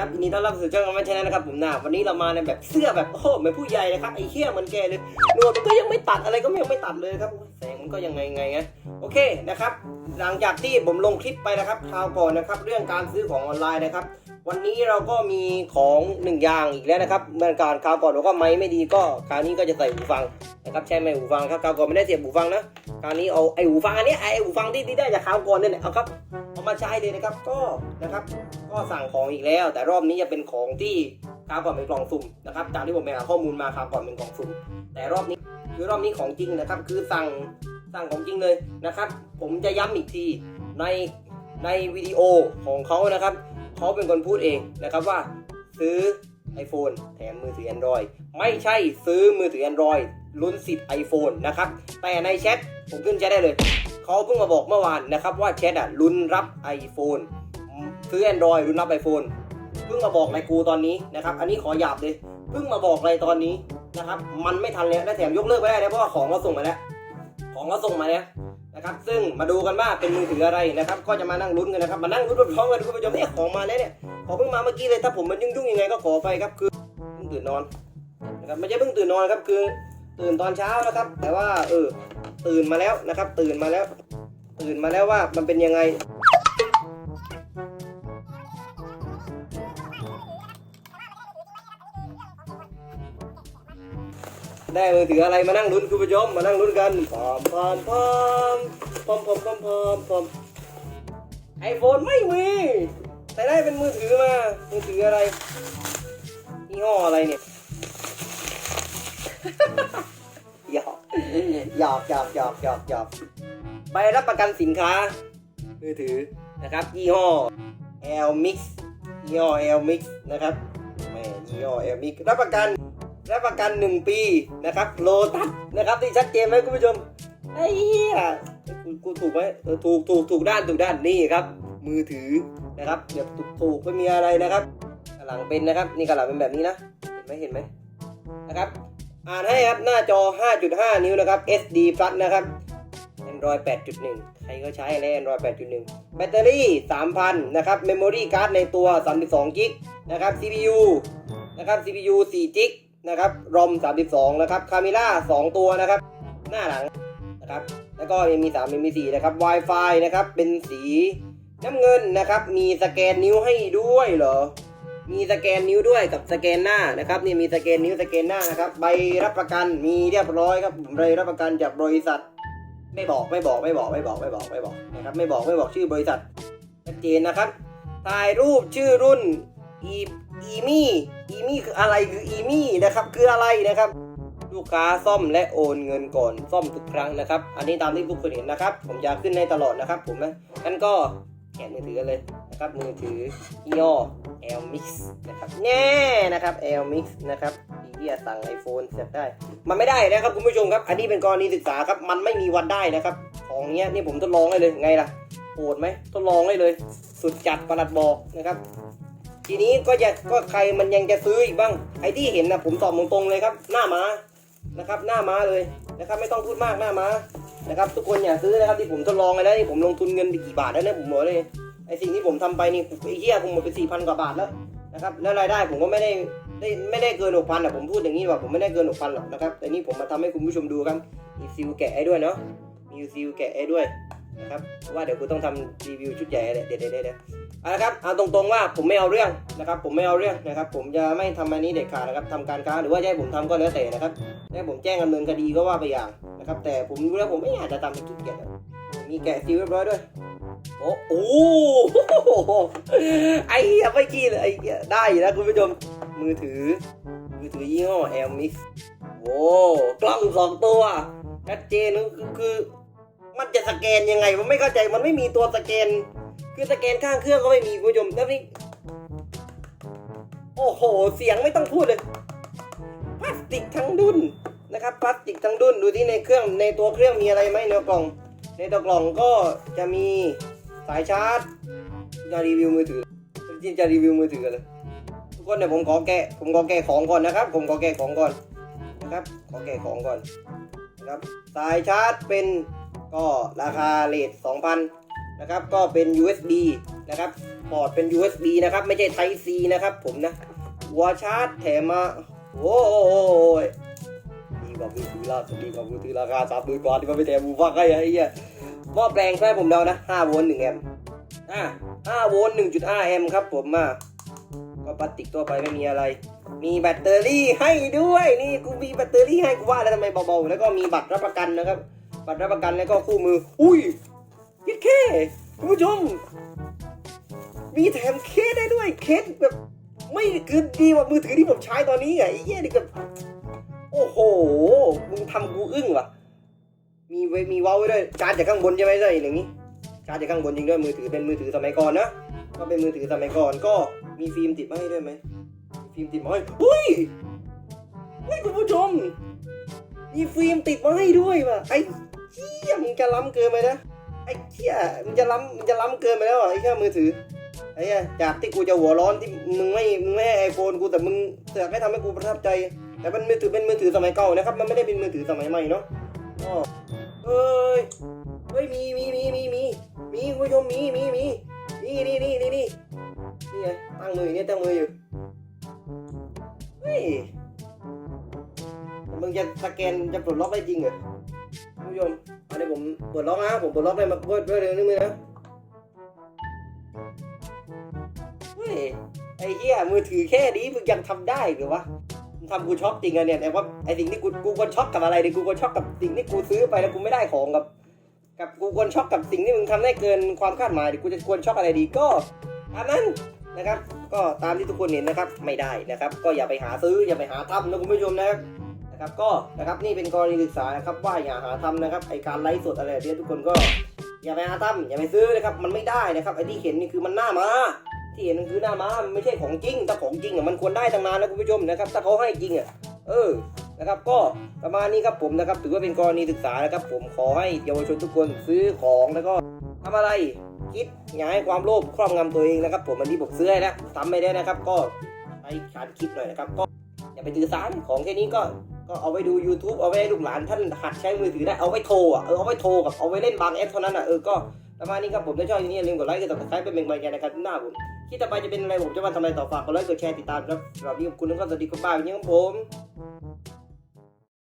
ครับยินดีต้อนรับสู่ช่องของแมนเชนะนะครับผมนะวันนี้เรามาในแบบเสื้อแบบโอ้โหเหมือนผู้ใหญ่นะครับไอ้เหี้ยมันแกเลยหนวดมันก็ยังไม่ตัดอะไรก็ยังไม่ตัดเลยครับแสงมันก็ยังไงไงไงโอเคนะครับ หลังจากที่ผมลงคลิปไปนะครับคราวก่อนนะครับ เรื่องการซื้อของออนไลน์นะครับ วันนี้เราก็มีของหนึ่งอย่างอีกแล้วนะครับเมื่อการคราวก่อนเราก็ไม้ไม่ดีก็คราวนี้ก็จะใส่หูฟังนะครับใช่ไหมหูฟังครับคราวก่อนไม่ได้เสียบหูฟังนะคราวนี้เอาไอหูฟังอันนี้ไอหูฟังที่ที่ได้จากคราวก่อนเนี่ยเอาครับเอามาใช้เลยนะครับก็นะครับ ก็สั่งของอีกแล้ว แต่รอบนี้จะเป็นของที่คราวก่อนเป็นกล่องสุ่มนะครับจากที่ผมไปหาข้อมูลมาคราวก่อนเป็นกล่องสุ่มแต่รอบนี้คือรอบนี้ของจริงนะครับ คือสั่งสั่งของจริงเลยนะครับ ผมจะย้ำอีกทีในในวิดีโอของเขานะครับ เขาเป็นคนพูดเองนะครับว่าซื้อ iPhone แถมมือถือ Android ไม่ใช่ซื้อมือถือ Android ลุ้นสิทธิ์ iPhone นะครับ แต่ในแชทผมขึ้นแชทได้เลย เขาเพิ่งมาบอกเมื่อวานนะครับว่าแชทอะลุ้นรับ iPhone ซื้อ Android รุ่นรับ iPhone เพิ่งมาบอกในกูตอนนี้นะครับ อันนี้ขอหยาบเลย เพิ่งมาบอกอะไรตอนนี้นะครับ มันไม่ทันแล้วและแถมยกเลิกไปได้นะเพราะว่าของเราส่งมาแล้ว ของเราส่งมาแล้ว นะครับ ซึ่งมาดูกันว่าเป็นมือถืออะไรนะครับ ก็จะมานั่งลุ้นกันนะครับ มานั่งลุ้นพร้อมกันคุณผู้ชมเนี่ยของมาแล้วเนี่ย ของเพิ่งมาเมื่อกี้เลยถ้าผมมันยุ่งยุ่งยังไงก็ขอไปครับคือเพิ่งตื่นนอนนะครับไม่ใช่เพิ่งตื่นนอนครับคือตื่นตอนเช้านะครับ แต่ว่าเออตื่นมาแล้วนะครับ ตื่นมาแล้ว ตื่นมาแล้วว่ามันเป็นยังไง ได้มือถืออะไรมานั่งลุ้นคุณผู้ชมมานั่งลุ้นกันพร้อมพร้อมพร้อมพร้อมพร้อมพร้อมพร้อมพร้อมไอโฟนไม่มีแต่ได้เป็นมือถือมามือถืออะไรยี่ห้ออะไรเนี่ยหยอกหยอกหยอกหยอกหยอกหยอกใบรับประกันสินค้า มือถือนะครับยี่ห้อ L Mix ยี่ห้อ L Mix นะครับแม่ยี่ห้อ L Mix รับประกัน รับประกัน 1 ปีนะครับโลตัสนะครับที่ชัดเจนไหมคุณผู้ชมไอ้เหี้ยกูกูถูกไหมเออถูกถูกถูกด้านถูกด้านนี่ครับ มือถือนะครับเดี๋ยวถูกถูกไม่มีอะไรนะครับกหลังเป็นนะครับ นี่กหลังเป็นแบบนี้นะ เห็นไหมเห็นไหมนะครับ อ่านให้ครับหน้าจอ 5.5 นิ้วนะครับ SD Plus นะครับ Android 8.1 ใครก็ใช้แล้ว Android 8.1 แบตเตอรี่ 3,000 นะครับ Memory Card ในตัว 32 g b นะครับ CPU นะครับ CPU 4 g b นะครับ ROM 32 นะครับ Camera 2ตัวนะครับ หน้าหลังนะครับแล้วก็ยังมี3ยังมี4นะครับ Wi-Fi นะครับเป็นสีน้ำเงินนะครับมีสแกนนิ้วให้ด้วยเหรอมีสแกนนิ้วด้วยกับสแกนหน้านะครับนี่มีสแกนนิ้วสแกนหน้านะครับใบรับประกันมีเรียบร้อยครับใบรับประกันจากบริษัท ไม่บอกไม่บอกไม่บอกไม่บอกไม่บอกไม่บอกนะครับไม่บอกไม่บอกชื่อบริษัทชัดเจนนะครับถ่ายรูปชื่อรุ่นอี อีมี่อีมี่คืออะไรคืออีมี่นะครับคืออะไรนะครับ ลูกค้าซ่อมและโอนเงินก่อนซ่อมทุกครั้งนะครับ อันนี้ตามที่ทุกคนเห็นนะครับ ผมจะขึ้นให้ตลอดนะครับ ผมนะงั้นก็แกะมือถือกันเลยนะครับมือถือยี่ห้อ L Mix นะครับแน่นะครับ L Mix นะครับที่จะสั่ง iPhone เสียบได้ มันไม่ได้นะครับคุณผู้ชมครับ อันนี้เป็นกรณีศึกษาครับ มันไม่มีวันได้นะครับ ของเนี้ยนี่ผมทดลองให้เลยไงล่ะโหดไหมทดลองให้เลย สุดจัดประหลัดบอกนะครับ ทีนี้ก็จะก็ใครมันยังจะซื้ออีกบ้าง ไอ้ที่เห็นนะผมตอบตรงๆเลยครับ หน้าม้านะครับ หน้าม้าเลยนะครับ ไม่ต้องพูดมากหน้าม้านะครับ ทุกคนอย่าซื้อนะครับที่ผมทดลองไปแล้วนี่ผมลงทุนเงินไปกี่บาทแล้วเนี่ยผมบอกเลยไอ้สิ่งที่ผมทำไปนี่ไอ้เหี้ยผมหมดไปสี่พันกว่าบาทแล้วนะครับแล้วรายได้ผมก็ไม่ได้ได้ไม่ได้เกินหกพันอะผมพูดอย่างนี้ว่าผมไม่ได้เกินหกพันหรอกนะครับแต่นี่ผมมาทำให้คุณผู้ชมดูครับมีซิลแกะให้ด้วยเนาะมีซิลแกะให้ด้วย นะครับว่าเดี๋ยวกูต้องทำรีวิวชุดใหญ่เลยเดี๋ยวเดี๋ยวเดี๋ยวเอาละครับเอาตรงๆว่าผมไม่เอาเรื่องนะครับ ผมไม่เอาเรื่องนะครับ ผมจะไม่ทำอันนี้เด็ดขาดนะครับทำการค้าหรือว่าให้ผมทำก็แล้วแต่นะครับให้ผมแจ้งดำเนินคดีก็ว่าไปอย่างนะครับ แต่ผมรู้แล้วผมไม่อยากจะทำเป็นกิ๊กแกะอะมีแกะซีเรียบร้อยด้วยโอ้โหไอ้เหี้ยไม่กี้เลยไอ้เหี้ยได้อยู่นะคุณผู้ชมมือถือ มือถือยี่ห้อ L Mix โว้กล้องสองตัวชัดเจนคือคือ มันจะสแกนยังไงผมไม่เข้าใจมันไม่มีตัวสแกน คือสแกนข้างเครื่องก็ไม่มีคุณผู้ชมแล้วนี่โอ้โห เสียงไม่ต้องพูดเลยพลาสติกทั้งดุนนะครับพลาสติกทั้งดุนดูที่ในเครื่องในตัวเครื่องมีอะไรไหมในกล่อง ในตัวกล่องก็จะมีสายชาร์จจะรีวิวมือถือจริงจะรีวิวมือถือเลยทุกคนเดี๋ยผมขอแกะผมขอแกะของก่อนนะครับ ผมขอแกะของก่อนนะครับขอแกะของก่อนนะครับสายชาร์จเป็น ก็ราคาเลท2,000นะครับ ก็เป็น USB นะครับพอร์ตเป็น USB นะครับ ไม่ใช่ Type C นะครับผมนะหัวชาร์จแถมมาโอ้ยดีกว่ามือถือล่าสุดดีกว่ามือถือราคาสามหมื่นกว่าที่มันไปแถมมูฟังให้ไอ้เหี้ยหม้อแปลงใช่ผมเดานะ5โวลต์1แอมป์อ่า5โวลต์1.5แอมป์ครับผมอะก็พลาสติกตัวไปไม่มีอะไร มีแบตเตอรี่ให้ด้วย นี่กูมีแบตเตอรี่ให้กูว่าแล้วทำไมเบาๆ แล้วก็มีบัตรรับประกันนะครับ บัตรรับประกันแล้วก็คู่มือ อุ้ยยิดเคคุณผู้ชม มีแถมเคสได้ด้วยเคสแบบ ไม่คือดีกว่ามือถือที่ผมใช้ตอนนี้ไงไอ้เหี้ยนี่ก็โอ้โหมึงทำกูอึ้งว่ะ มีไว้มีว้าไว้ด้วยชารจากข้างบนใช่ไหมใช่อย่างนี้ชารจากข้างบนจริงด้วยมือถือเป็นมือถือสมัยก่อนนะก็เป็นมือถือสมัยก่อนก็มีฟิล์มติดมาให้ด้วยไหมฟิล์มติดมาให้เฮ้ยเฮ้ยคุณผู้ชมมีฟิล์มติดมาให้ด้วยว่ะไอ เหี้ยมึงจะล้ำเกินไปนะไอ้เหี้ยมึงจะล้ำมึงจะล้ำเกินไปแล้วไอ้แค่มือถือไอ้เหี้ยจากที่กูจะหัวร้อนที่มึงไม่มึงไม่ให้ไอโฟนกูแต่มึงเสือกให้ทำให้กูประทับใจ แต่มันมือถือเป็นมือถือสมัยเก่านะครับ มันไม่ได้เป็นมือถือสมัยใหม่เนาะอ๋อเฮ้ยเฮ้ยมีมีมีมีมีมีคุณผู้ชมมีมีมีนี่นี่นี่นี่นี่นี่ไงตั้งมืออยู่นี่ตั้งมืออยู่เฮ้ยมึงจะสแกนจะปลดล็อกได้จริงเหรอ ผู้ชมอันนี้ผมเปลดล็อกนะผมเปลดล็อกได้มาเพื่อเพื่อเรื่องนี้มือนะเฮ้ยไอ้เหี้ยมือถือแค่นี้มึงยังทำได้หรือวะมึงทำกูช็อกจริงอะเนี่ยแต่ว่าไอ้สิ่งที่กูกูควรช็อกกับอะไรดิกูควรช็อกกับสิ่งที่กูซื้อไปแล้วกูไม่ได้ของกับ กับกูควรช็อกกับสิ่งที่มึงทำได้เกินความคาดหมายดิกูจะควรช็อกอะไรดีก็ตามนั้นนะครับ ก็ตามที่ทุกคนเห็นนะครับ ไม่ได้นะครับ ก็อย่าไปหาซื้ออย่าไปหาทำนะคุณผู้ชมนะครับ นะครับก็นะครับนี่เป็นกรณีศึกษานะครับว่าอย่าหาทำนะครับไอการไลฟ์สดอะไรแบบนี้ทุกคนก็อย่าไปหาทำอย่าไปซื้อนะครับมันไม่ได้นะครับไอที่เห็นนี่คือมันหน้ามาที่เห็นมันคือหน้ามามันไม่ใช่ของจริงถ้าของจริงอะมันควรได้ตั้งนานนะคุณผู้ชมนะครับถ้าเขาให้จริงอะเออนะครับก็ประมาณนี้ครับผมนะครับถือว่าเป็นกรณีศึกษานะครับ ผมขอให้เยาวชนทุกคนซื้อของแล้วก็ทำอะไรคิดอย่าให้ความโลภครอบงำตัวเองนะครับ ผมอันนี้ผมซื้อให้แล้วทำไม่ได้นะครับ ก็ใช้การคิดหน่อยนะครับก็อย่าไปถือสารของแค่นี้ก็ ก็เอาไว้ดู YouTube เอาไว้ให้ลูกหลานท่านหัดใช้มือถือได้เอาไว้โทรอะเออเอาไว้โทรกับเอาไว้เล่นบางแอปเท่านั้นอะเออก็ประมาณนี้ครับผมถ้าชอบอย่างนี้อย่าลืมกดไลค์กดติดตามเป็นกำลังใจในการหน้าผมที่ต่อไปจะเป็นอะไรผมจะมาทำอะไรต่อฝากกดไลค์กดแชร์ติดตามครับสำหรับนี้ขอบคุณทุกคนสวัสดีครับบ้ายวันนี้ครับผม